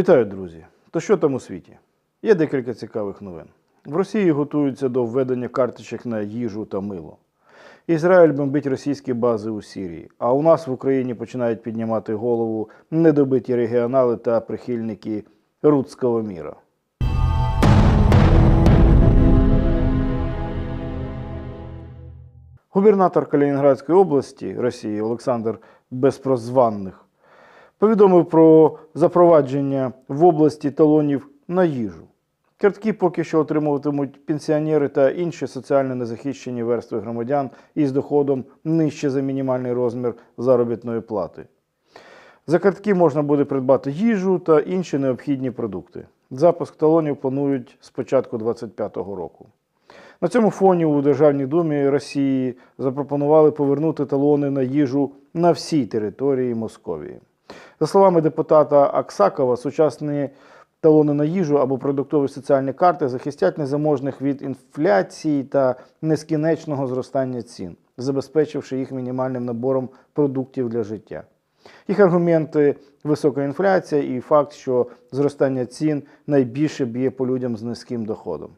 Вітаю, друзі! То що там у світі? Є декілька цікавих новин. В Росії готуються до введення карточок на їжу та мило. Ізраїль бомбить російські бази у Сирії, а у нас в Україні починають піднімати голову недобиті регіонали та прихильники рудського міра. Губернатор Калінінградської області Росії Олександр Безпрозванних повідомив про запровадження в області талонів на їжу. Картки поки що отримуватимуть пенсіонери та інші соціально незахищені верстви громадян із доходом нижче за мінімальний розмір заробітної плати. За картки можна буде придбати їжу та інші необхідні продукти. Запуск талонів планують з початку 2025 року. На цьому фоні у Державній думі Росії запропонували повернути талони на їжу на всій території Московії. За словами депутата Аксакова, сучасні талони на їжу або продуктові соціальні карти захистять незаможних від інфляції та нескінченного зростання цін, забезпечивши їх мінімальним набором продуктів для життя. Їх аргументи висока інфляція і факт, що зростання цін найбільше б'є по людям з низьким доходом.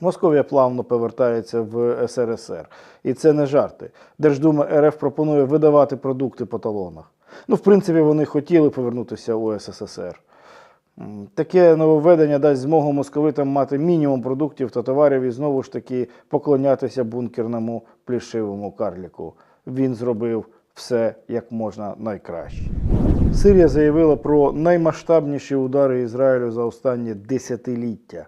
Московія плавно повертається в СРСР. І це не жарти. Держдума РФ пропонує видавати продукти по талонах. Ну, в принципі, вони хотіли повернутися у СССР. Таке нововведення дасть змогу московитам мати мінімум продуктів та товарів і знову ж таки поклонятися бункерному плішивому карліку. Він зробив все як можна найкраще. Сирія заявила про наймасштабніші удари Ізраїлю за останні десятиліття.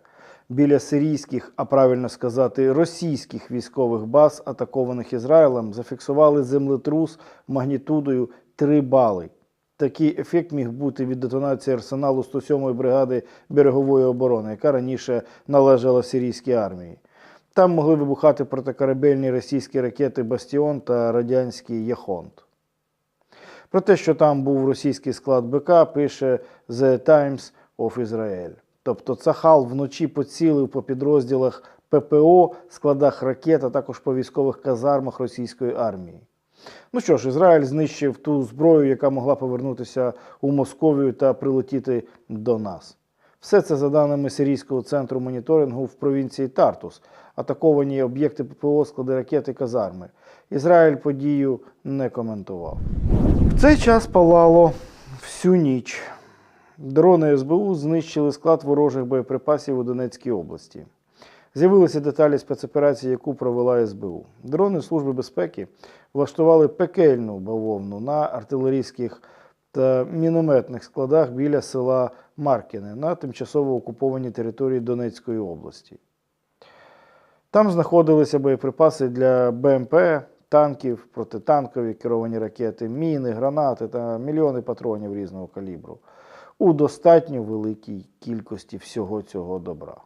Біля сирійських, а правильно сказати, російських військових баз, атакованих Ізраїлем, зафіксували землетрус магнітудою 3 бали. Такий ефект міг бути від детонації арсеналу 107-ї бригади берегової оборони, яка раніше належала сирійській армії. Там могли вибухати протикорабельні російські ракети Бастіон та радянський Яхонт. Про те, що там був російський склад БК, пише The Times of Israel. Тобто Цахал вночі поцілив по підрозділах ППО, складах ракет, а також по військових казармах російської армії. Ну що ж, Ізраїль знищив ту зброю, яка могла повернутися у Московію та прилетіти до нас. Все це за даними Сирійського центру моніторингу в провінції Тартус, атаковані об'єкти ППО, склади ракет і казарми. Ізраїль подію не коментував. В цей час палало всю ніч. Дрони СБУ знищили склад ворожих боєприпасів у Донецькій області. З'явилися деталі спецоперації, яку провела СБУ. Дрони Служби безпеки влаштували пекельну бавовну на артилерійських та мінометних складах біля села Маркіне на тимчасово окупованій території Донецької області. Там знаходилися боєприпаси для БМП, танків, протитанкові керовані ракети, міни, гранати та мільйони патронів різного калібру у достатньо великій кількості всього цього добра.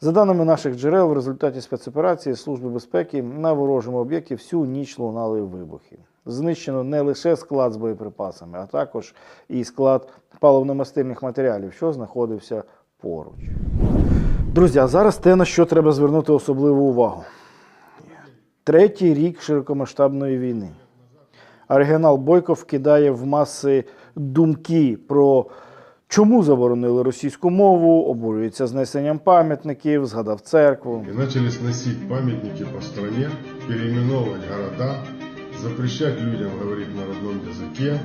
За даними наших джерел, в результаті спецоперації Служби безпеки на ворожому об'єкті всю ніч лунали вибухи. Знищено не лише склад з боєприпасами, а також і склад паливно-мастильних матеріалів, що знаходився поруч. Друзі, а зараз те, на що треба звернути особливу увагу. Третій рік широкомасштабної війни. А регіонал Бойко вкидає в маси думки про чому заборонили російську мову, обурюється знесенням пам'ятників, згадав церкву. І начали сносить памятники по країні, переименовувати города, запрещать людям говорити на родному язикі,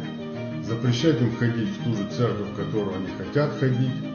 запрещать їм ходити в ту же церкву, в яку вони хочуть ходить.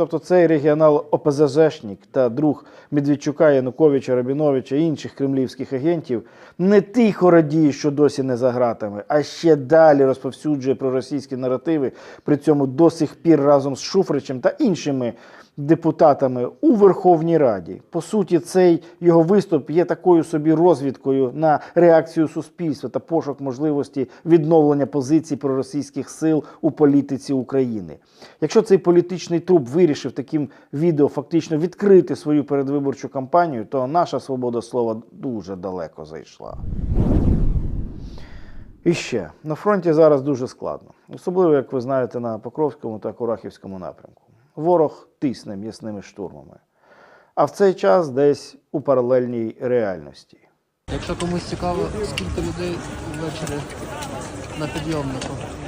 Тобто цей регіонал ОПЗЖшник та друг Медведчука, Януковича, Рабіновича і інших кремлівських агентів не тихо радіє, що досі не за ґратами, а ще далі розповсюджує проросійські наративи, при цьому до сих пір разом з Шуфричем та іншими депутатами у Верховній Раді. По суті, цей його виступ є такою собі розвідкою на реакцію суспільства та пошук можливості відновлення позицій проросійських сил у політиці України. Якщо цей політичний труп вирішив таким відео фактично відкрити свою передвиборчу кампанію, то наша свобода слова дуже далеко зайшла. І ще на фронті зараз дуже складно, особливо, як ви знаєте, на Покровському та Курахівському напрямку. Ворог тисне м'ясними штурмами. А в цей час десь у паралельній реальності. Якщо комусь цікаво, скільки людей ввечері на підйомнику.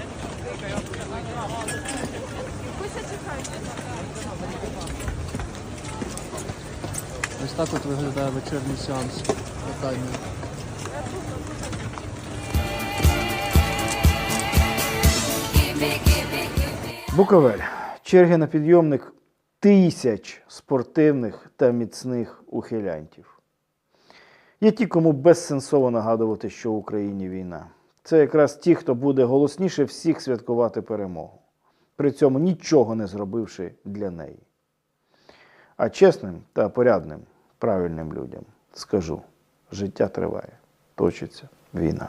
Ось так от виглядає вечірній сеанс питання. Буковель. Черги на підйомник тисяч спортивних та міцних ухилянтів. Є ті, кому безсенсово нагадувати, що в Україні війна. Це якраз ті, хто буде голосніше всіх святкувати перемогу, при цьому нічого не зробивши для неї. А чесним та порядним, правильним людям скажу: життя триває, точиться війна.